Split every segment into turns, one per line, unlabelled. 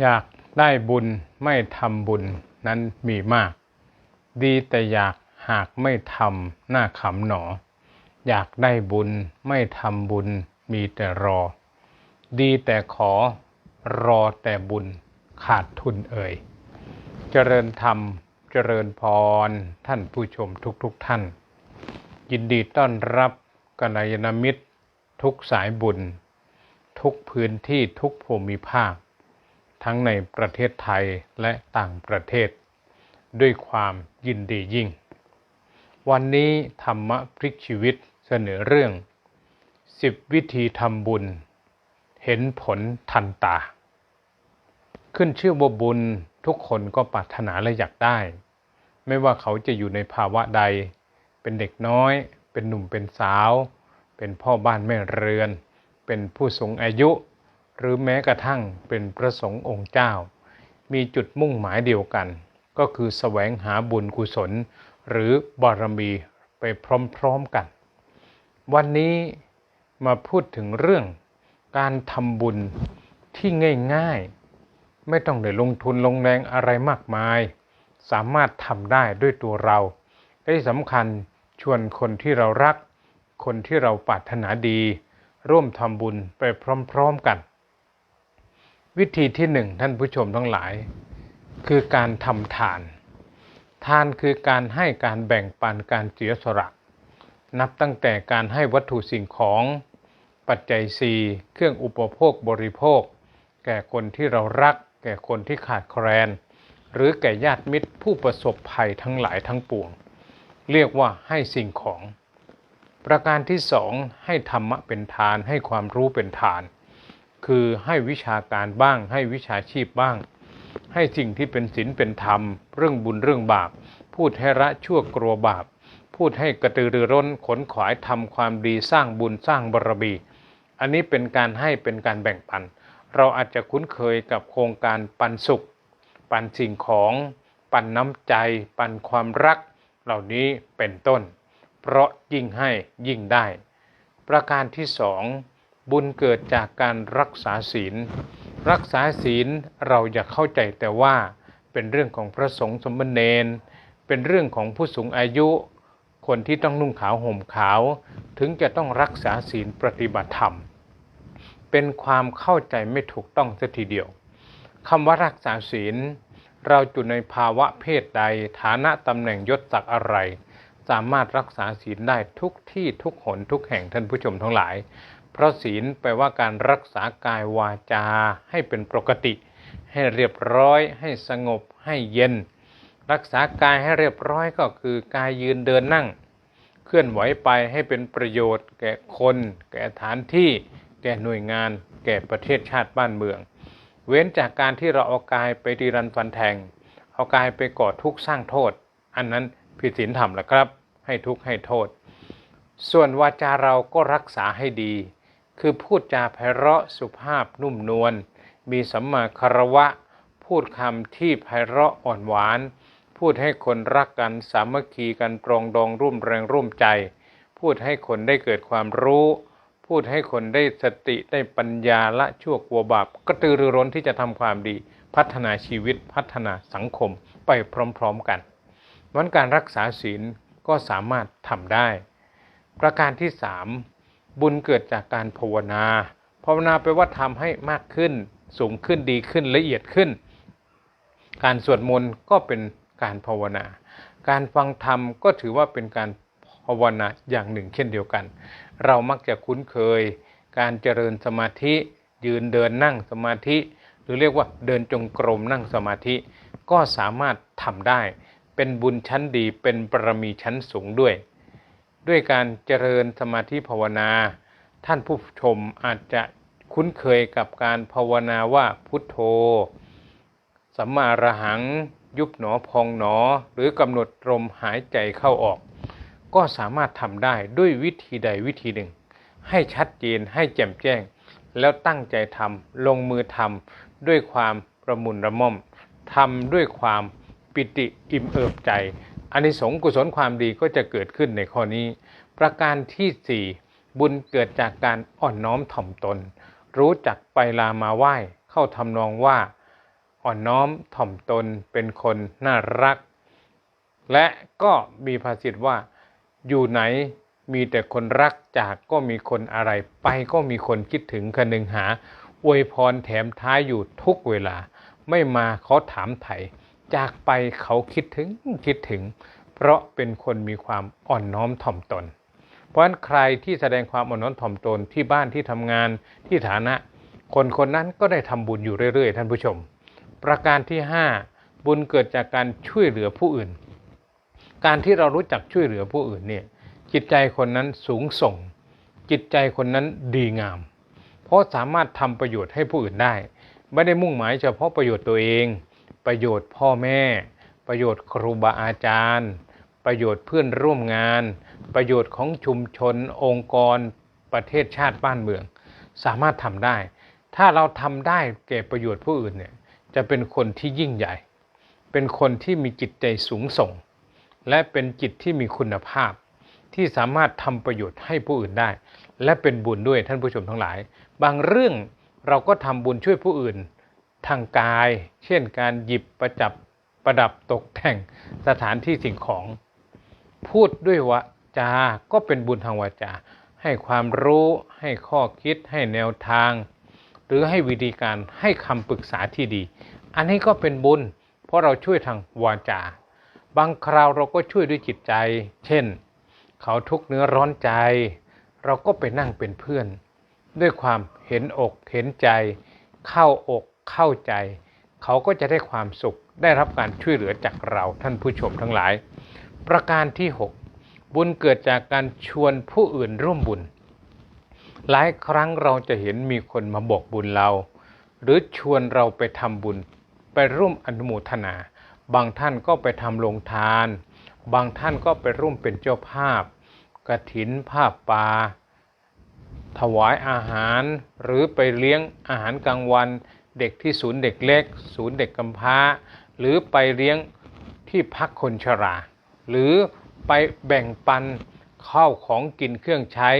อยากได้บุญไม่ทำบุญนั้นมีมาก ดีแต่อยากหากไม่ทำหน้าขำหนอ อยากได้บุญไม่ทำบุญมีแต่รอ ดีแต่ขอรอแต่บุญขาดทุนเอ่ย เจริญธรรมเจริญพรท่านผู้ชมทุกๆทท่าน ยินดีต้อนรับกัลยาณมิตร ทุกสายบุญ ทุกพื้นที่ทุกภูมิภาค ทั้งในประเทศไทยและต่างประเทศ ด้วยความยินดียิ่ง วันนี้ธรรมะพลิกชีวิตเสนอเรื่อง 10 วิธีทำบุญ เห็นผลทันตา ขึ้นชื่อว่าบุญทุกคนก็ปรารถนาและอยากได้ ไม่ว่าเขาจะอยู่ในภาวะใด เป็นเด็กน้อย เป็นหนุ่มเป็นสาว เป็นพ่อบ้านแม่เรือน เป็นผู้สูงอายุ หรือแม้กระทั่งเป็นพระสงฆ์องค์เจ้า มีจุดมุ่งหมายเดียวกัน ก็คือแสวงหาบุญกุศล หรือบารมีไปพร้อมๆกัน วันนี้มาพูดถึงเรื่องการทำบุญที่ง่ายๆ ไม่ต้องได้ลงทุนลงแรงอะไรมากมาย สามารถทำได้ด้วยตัวเราและที่สำคัญชวนคนที่เรารัก คนที่เราปรารถนาดี ร่วมทำบุญไปพร้อมๆกัน วิธีที่หนึ่งท่านผู้ชมทั้งหลาย คือการทำทาน ทานคือการให้การแบ่งปันการเสียสละนับตั้งแต่การให้วัตถุสิ่งของปัจจัยสี่เครื่องอุปโภคบริโภค แก่คนที่เรารัก แก่คนที่ขาดแคลน หรือแก่ญาติมิตรผู้ประสบภัยทั้งหลายทั้งปวง เรียกว่าให้สิ่งของ ประการที่สองให้ธรรมะเป็นทานให้ความรู้เป็นทาน คือให้วิชาการบ้าง ให้วิชาชีพบ้าง ให้สิ่งที่เป็นศีลเป็นธรรม เรื่องบุญเรื่องบาป พูดให้ละชั่วกลัวบาป พูดให้กระตือรือร้นขนขวายทำความดีสร้างบุญสร้างบารมีอันนี้เป็นการให้เป็นการแบ่งปัน เราอาจจะคุ้นเคยกับโครงการปันสุข ปันสิ่งของ ปันน้ำใจ ปันความรัก เหล่านี้เป็นต้น เพราะยิ่งให้ยิ่งได้ ประการที่สอง บุญเกิดจากการรักษาศีล รักษาศีลเราอย่าเข้าใจแต่ว่าเป็นเรื่องของพระสงฆ์สมณเณรเป็นเรื่องของผู้สูงอายุ คนที่ต้องนุ่งขาวห่มขาว ถึงจะต้องรักษาศีลปฏิบัติธรรม เป็นความเข้าใจไม่ถูกต้องสัทีเดียวคำว่ารักษาศีล เราอยู่ในภาวะเพศใดฐานะตำแหน่งยศศักดิ์อะไร สามารถรักษาศีลได้ทุกที่ทุกหนทุกแห่งท่านผู้ชมทั้งหลาย เพราะศีลแปลว่าการรักษากายวาจาให้เป็นปกติ ให้เรียบร้อยให้สงบให้เย็น รักษากายให้เรียบร้อยก็คือกายยืนเดินนั่ง เคลื่อนไหวไปให้เป็นประโยชน์ แก่คน แก่ฐานที่ แก่หน่วยงาน แก่ประเทศชาติบ้านเมือง เว้นจากการที่เราเอากายไปดีรันฟันแทง เอากายไปก่อทุกข์สร้างโทษ อันนั้นผิดศีลธรรมแหละครับ ให้ทุกข์ให้โทษ ส่วนวาจาเราก็รักษาให้ดี คือพูดจาไพเราะสุภาพนุ่มนวล มีสัมมาคารวะ พูดคำที่ไพเราะอ่อนหวาน พูดให้คนรักกันสามัคคีกันปรองดองร่วมแรงร่วมใจ พูดให้คนได้เกิดความรู้ พูดให้คนได้สติได้ปัญญาละชั่วกลัวบาปกระตือรือร้นที่จะทำความดี พัฒนาชีวิตพัฒนาสังคมไปพร้อมๆกันวันการรักษาศีลก็สามารถทำได้ ประการที่สาม บุญเกิดจากการภาวนาภาวนาแปลว่าทำให้มากขึ้น สูงขึ้นดีขึ้นละเอียดขึ้น การสวดมนต์ก็เป็นการภาวนา การฟังธรรมก็ถือว่าเป็นการภาวนาอย่างหนึ่งเช่นเดียวกัน เรามักจะคุ้นเคย การเจริญสมาธิ ยืนเดินนั่งสมาธิ หรือเรียกว่าเดินจงกรมนั่งสมาธิ ก็สามารถทำได้ เป็นบุญชั้นดีเป็นบารมีชั้นสูงด้วย ด้วยการเจริญสมาธิภาวนา ท่านผู้ชมอาจจะคุ้นเคยกับการภาวนาว่าพุทโธสัมมาระหัง ยุบหนอพองหนอ หรือกำหนดลมหายใจเข้าออก ก็สามารถทำได้ด้วยวิธีใดวิธีหนึ่ง ให้ชัดเจนให้แจ่มแจ้ง แล้วตั้งใจทำลงมือทำด้วยความประมุนระม่อมทำด้วยความปิติอิ่มเอิบใจ อานิสงส์กุศลความดีก็จะเกิดขึ้นในข้อนี้ ประการที่สี่บุญเกิดจากการอ่อนน้อมถ่อมตน รู้จักไปลามาไหว้ เข้าทำนองว่า อ่อนน้อมถ่อมตนเป็นคนน่ารัก และก็มีภาษิตว่า อยู่ไหนมีแต่คนรักจากก็มีคนอะไร ไปก็มีคนคิดถึงคนึงหาอวยพรแถมท้ายอยู่ทุกเวลา ไม่มาเขาถามไถ่ จากไปเขาคิดถึงคิดถึง เพราะเป็นคนมีความอ่อนน้อมถ่อมตน เพราะฉะนั้นใครที่แสดงความอ่อนน้อมถ่อมตนที่บ้านที่ทำงานที่ฐานะ คนคนนั้นก็ได้ทำบุญอยู่เรื่อยๆ ท่านผู้ชม ประการที่ 5 บุญเกิดจากการช่วยเหลือผู้อื่น การที่เรารู้จักช่วยเหลือผู้อื่นเนี่ยจิตใจคนนั้นสูงส่ง จิตใจคนนั้นดีงาม เพราะสามารถทำประโยชน์ให้ผู้อื่นได้ ไม่ได้มุ่งหมายเฉพาะประโยชน์ตัวเอง ประโยชน์พ่อแม่ ประโยชน์ครูบาอาจารย์ ประโยชน์เพื่อนร่วมงาน ประโยชน์ของชุมชน องค์กร ประเทศชาติบ้านเมือง สามารถทำได้ ถ้าเราทำได้แก่ประโยชน์ผู้อื่นเนี่ยจะเป็นคนที่ยิ่งใหญ่ เป็นคนที่มีจิตใจสูงส่ง และเป็นจิตที่มีคุณภาพ ที่สามารถทำประโยชน์ให้ผู้อื่นได้ และเป็นบุญด้วยท่านผู้ชมทั้งหลาย บางเรื่องเราก็ทำบุญช่วยผู้อื่น ทางกาย เช่นการหยิบประจับประดับตกแต่งสถานที่สิ่งของ พูดด้วยวาจาก็เป็นบุญทางวาจา ให้ความรู้ให้ข้อคิดให้แนวทาง หรือให้วิธีการให้คำปรึกษาที่ดี อันนี้ก็เป็นบุญ เพราะเราช่วยทางวาจา บางคราวเราก็ช่วยด้วยจิตใจ เช่น เขาทุกข์เนื้อร้อนใจ เราก็ไปนั่งเป็นเพื่อน ด้วยความเห็นอกเห็นใจ เข้าอก เข้าใจ เขาก็จะได้ความสุข ได้รับการช่วยเหลือจากเราท่านผู้ชมทั้งหลาย ประการที่ 6 บุญเกิดจากการชวนผู้อื่นร่วมบุญ หลายครั้งเราจะเห็นมีคนมาบอกบุญเรา หรือชวนเราไปทำบุญ ไปร่วมอนุโมทนา บางท่านก็ไปทำโรงทาน บางท่านก็ไปร่วมเป็นเจ้าภาพกระถินผ้าป่าถวายอาหารหรือไปเลี้ยงอาหารกลางวัน เด็กที่ศูนย์เด็กเล็ก ศูนย์เด็กกำพร้า หรือไปเลี้ยงที่พักคนชรา หรือไปแบ่งปันข้าวของกินเครื่องใช้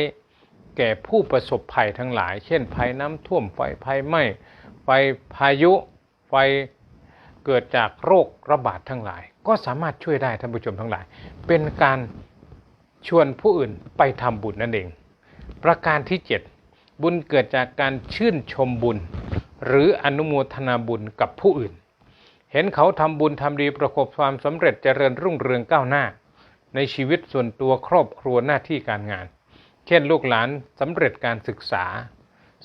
แก่ผู้ประสบภัยทั้งหลาย เช่นภัยน้ำท่วมไฟภัยไหม้ไฟพายุไฟเกิดจากโรคระบาดทั้งหลาย ก็สามารถช่วยได้ท่านผู้ชมทั้งหลาย เป็นการชวนผู้อื่นไปทำบุญนั่นเอง ประการที่ 7 บุญเกิดจากการชื่นชมบุญ หรืออนุโมทนาบุญกับผู้อื่น เห็นเขาทำบุญทำดีประสบความสำเร็จเจริญรุ่งเรืองก้าวหน้า ในชีวิตส่วนตัวครอบครัวหน้าที่การงาน เช่นลูกหลานสำเร็จการศึกษา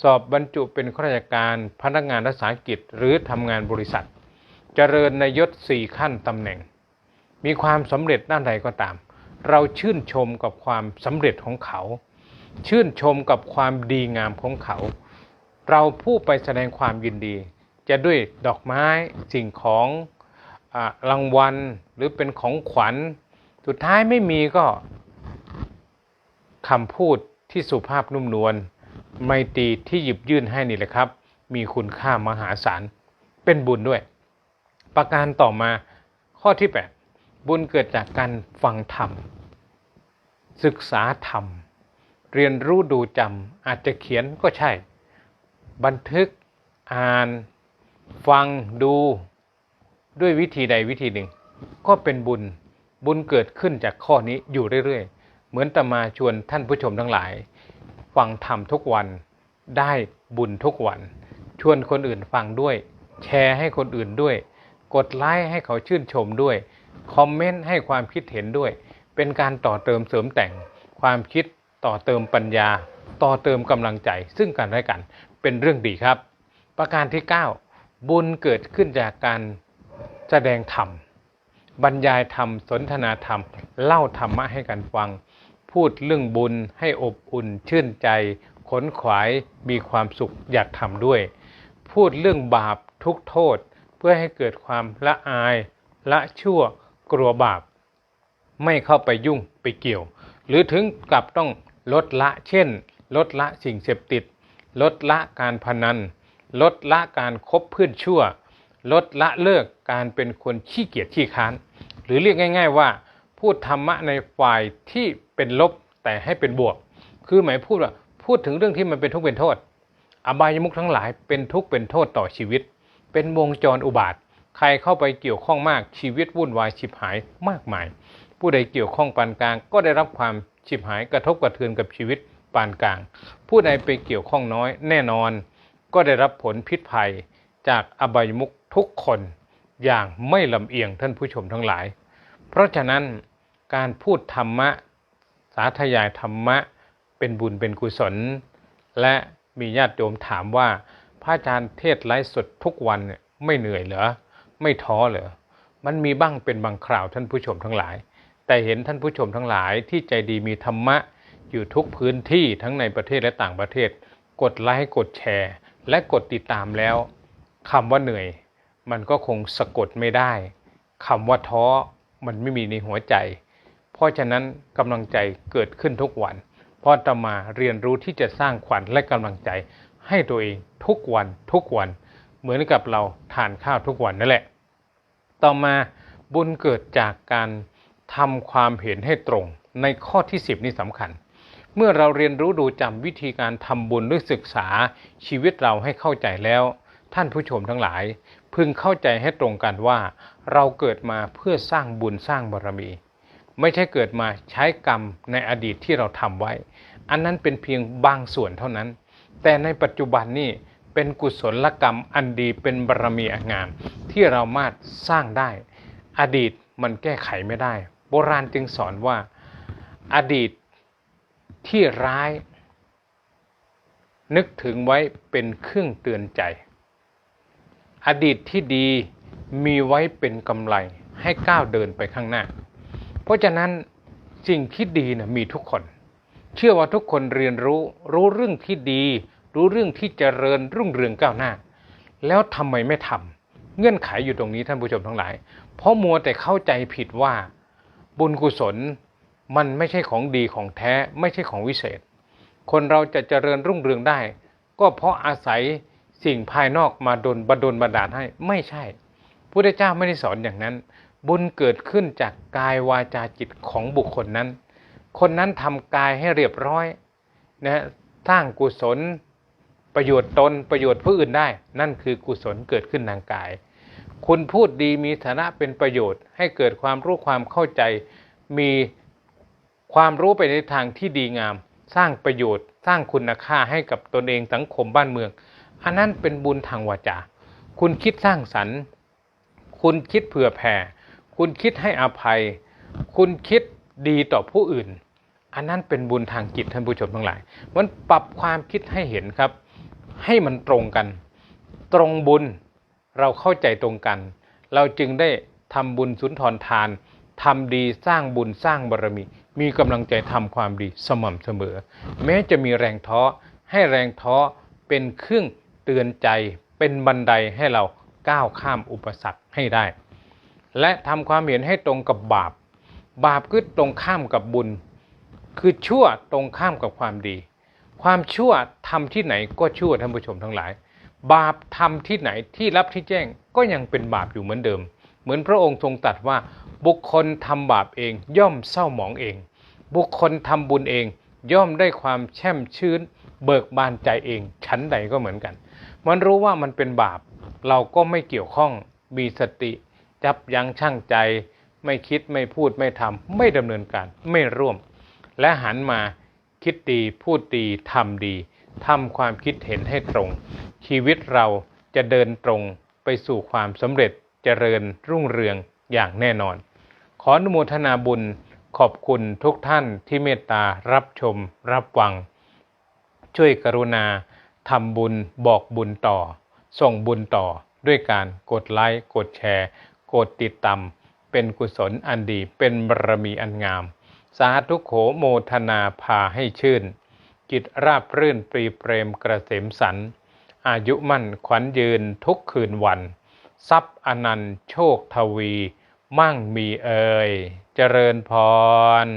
สอบบรรจุเป็นข้าราชการพนักงานรักษากิจหรือทำงานบริษัท เจริญในยศสี่ขั้นตำแหน่ง มีความสำเร็จด้านใดก็ตาม เราชื่นชมกับความสำเร็จของเขา ชื่นชมกับความดีงามของเขา เราผู้ไปแสดงความยินดี จะด้วยดอกไม้สิ่งของอรางวัลหรือเป็นของขวัญ สุดท้ายไม่มีก็คำพูดที่สุภาพนุ่มนวลไมตรีที่หยิบยื่นให้นี่แหละครับ มีคุณค่ามหาศาลเป็นบุญด้วย ประการต่อมาข้อที่ 8 บุญเกิดจากการฟังธรรม ศึกษาธรรม เรียนรู้ดูจำอาจจะเขียนก็ใช่ บันทึกอ่าน ฟังดูด้วยวิธีใดวิธีหนึ่ง ก็เป็นบุญบุญเกิดขึ้นจากข้อนี้อยู่เรื่อยๆ เหมือนตมาชวนท่านผู้ชมทั้งหลาย ฟังธรรมทุกวันได้บุญทุกวัน ชวนคนอื่นฟังด้วย แชร์ให้คนอื่นด้วย กดไลค์ให้เขาชื่นชมด้วย คอมเมนต์ให้ความคิดเห็นด้วย เป็นการต่อเติมเสริมแต่งความคิดต่อเติมปัญญา ต่อเติมกำลังใจซึ่งกันและกันเป็นเรื่องดีครับ ประการที่ 9 บุญเกิดขึ้นจากการแสดงธรรม บรรยายธรรม สนทนาธรรม เล่าธรรมะให้กันฟัง พูดเรื่องบุญให้อบอุ่น ชื่นใจ ขนขวายมีความสุขอยากทำด้วย พูดเรื่องบาปทุกโทษ เพื่อให้เกิดความละอาย ละชั่วกลัวบาป ไม่เข้าไปยุ่งไปเกี่ยว หรือถึงกับต้องลดละเช่น ลดละสิ่งเสพติด ลดละการพนัน ลดละการคบเพื่อนชั่ว ลดละเลิกการเป็นคนขี้เกียจขี้ค้าน หรือเรียกง่าย ๆ ว่า พูดธรรมะในฝ่ายที่เป็นลบแต่ให้เป็นบวก คือหมายพูดว่าพูดถึงเรื่องที่มันเป็นทุกข์เป็นโทษ อบายมุขทั้งหลายเป็นทุกข์เป็นโทษต่อชีวิต เป็นวงจรอุบาท ใครเข้าไปเกี่ยวข้องมากชีวิตวุ่นวายฉิบหายมากมาย ผู้ใดเกี่ยวข้องปานกลางก็ได้รับความฉิบหายกระทบกระเทือนกับชีวิต ปานกลาง ผู้ใดไปเกี่ยวข้องน้อยแน่นอน ก็ได้รับผลพิษภัยจากอบายมุขทุกคนอย่างไม่ลำเอียงท่านผู้ชมทั้งหลาย เพราะฉะนั้นการพูดธรรมะ สาธยายธรรมะ เป็นบุญเป็นกุศล และมีญาติโยมถามว่า พระอาจารย์เทศไลฟ์สดทุกวันเนี่ยไม่เหนื่อยเหรอไม่ท้อเหรอมันมีบ้างเป็นบางคราวท่านผู้ชมทั้งหลาย แต่เห็นท่านผู้ชมทั้งหลายที่ใจดีมีธรรมะ อยู่ทุกพื้นที่ทั้งในประเทศและต่างประเทศ กดไลค์กดแชร์ และกดติดตามแล้วคำว่าเหนื่อย มันก็คงสะกดไม่ได้คำว่าท้อมันไม่มีในหัวใจ เพราะฉะนั้นกำลังใจเกิดขึ้นทุกวัน เพราะตมาเรียนรู้ที่จะสร้างขวัญและกำลังใจ ให้ตัวเองทุกวันทุกวัน เหมือนกับเราทานข้าวทุกวันนั่นแหละ ต่อมาบุญเกิดจากการทำความเห็นให้ตรงในข้อที่ 10 นี่สำคัญ เมื่อเราเรียนรู้ดูจำวิธีการทำบุญหรือศึกษาชีวิตเราให้เข้าใจแล้ว ท่านผู้ชมทั้งหลาย พึงเข้าใจให้ตรงกันว่า เราเกิดมาเพื่อสร้างบุญสร้างบารมี ไม่ใช่เกิดมาใช้กรรมในอดีตที่เราทำไว้ อันนั้นเป็นเพียงบางส่วนเท่านั้น แต่ในปัจจุบันนี่เป็นกุศลกรรมอันดีเป็นบารมีองามที่เรามาดสร้างได้ อดีตมันแก้ไขไม่ได้ โบราณจึงสอนว่า อดีต ที่ร้าย นึกถึงไว้เป็นเครื่องเตือนใจ อดีตที่ดีมีไว้เป็นกำไรให้ก้าวเดินไปข้างหน้า เพราะฉะนั้นสิ่งที่ดีนะมีทุกคน เชื่อว่าทุกคนเรียนรู้ รู้เรื่องที่ดี รู้เรื่องที่เจริญรุ่งเรืองก้าวหน้า แล้วทำไมไม่ทำเงื่อนไขอยู่ตรงนี้ท่านผู้ชมทั้งหลาย เพราะมัวแต่เข้าใจผิดว่าบุญกุศล มันไม่ใช่ของดีของแท้ไม่ใช่ของวิเศษ คนเราจะเจริญรุ่งเรืองได้ ก็เพราะอาศัยสิ่งภายนอกมาดลบดลบันดาลให้ไม่ใช่พุทธเจ้าไม่ได้สอนอย่างนั้น บุญเกิดขึ้นจากกายวาจาจิตของบุคคลนั้น คนนั้นทำกายให้เรียบร้อยนะสร้างกุศล ประโยชน์ตนประโยชน์ผู้อื่นได้ นั่นคือกุศลเกิดขึ้นทางกาย คุณพูดดีมีฐานะเป็นประโยชน์ ให้เกิดความรู้ความเข้าใจมี ความรู้ไปในทางที่ดีงาม สร้างประโยชน์ สร้างคุณค่าให้กับตนเองสังคมบ้านเมือง อันนั้นเป็นบุญทางวาจา คุณคิดสร้างสรรค์ คุณคิดเผื่อแผ่ คุณคิดให้อภัย คุณคิดดีต่อผู้อื่น อันนั้นเป็นบุญทางจิตท่านผู้ชมทั้งหลาย มันปรับความคิดให้เห็นครับ ให้มันตรงกัน ตรงบุญเราเข้าใจตรงกัน เราจึงได้ทำบุญสุนทรทานทำดีสร้างบุญสร้างบารมี มีกำลังใจทำความดีสม่ำเสมอ แม้จะมีแรงท้อให้แรงท้อเป็นเครื่องเตือนใจเป็นบันไดให้เราก้าวข้ามอุปสรรคให้ได้ และทำความเห็นให้ตรงกับบาป บาปคือตรงข้ามกับบุญ คือชั่วตรงข้ามกับความดี ความชั่วทำที่ไหนก็ชั่วท่านผู้ชมทั้งหลาย บาปทำที่ไหนที่รับที่แจ้งก็ยังเป็นบาปอยู่เหมือนเดิม เหมือนพระองค์ทรงตรัสว่า บุคคลทำบาปเองย่อมเศร้าหมองเอง บุคคลทำบุญเองย่อมได้ความแช่มชื้น เบิกบานใจเองชั้นใดก็เหมือนกัน มันรู้ว่ามันเป็นบาป เราก็ไม่เกี่ยวข้องมีสติ จับยั้งชั่งใจ ไม่คิดไม่พูดไม่ทำไม่ดำเนินการไม่ร่วม และหันมาคิดดีพูดดีทำดีทำความคิดเห็นให้ตรง ชีวิตเราจะเดินตรงไปสู่ความสำเร็จ เจริญรุ่งเรืองอย่างแน่นอน ขออนุโมทนาบุญขอบคุณทุกท่านที่เมตตารับชมรับฟัง ช่วยกรุณาทำบุญบอกบุญต่อ ส่งบุญต่อด้วยการกดไลค์กดแชร์ กดติดตามเป็นกุศลอันดีเป็นบารมีอันงาม สาธุโขโมทนาพาให้ชื่น จิตราบรื่นปรีเปรมกระเสมสัน อายุมั่นขวัญยืนทุกคืนวัน ทรัพย์อนันต์โชคทวี มั่งมีเอ่ย เจริญพร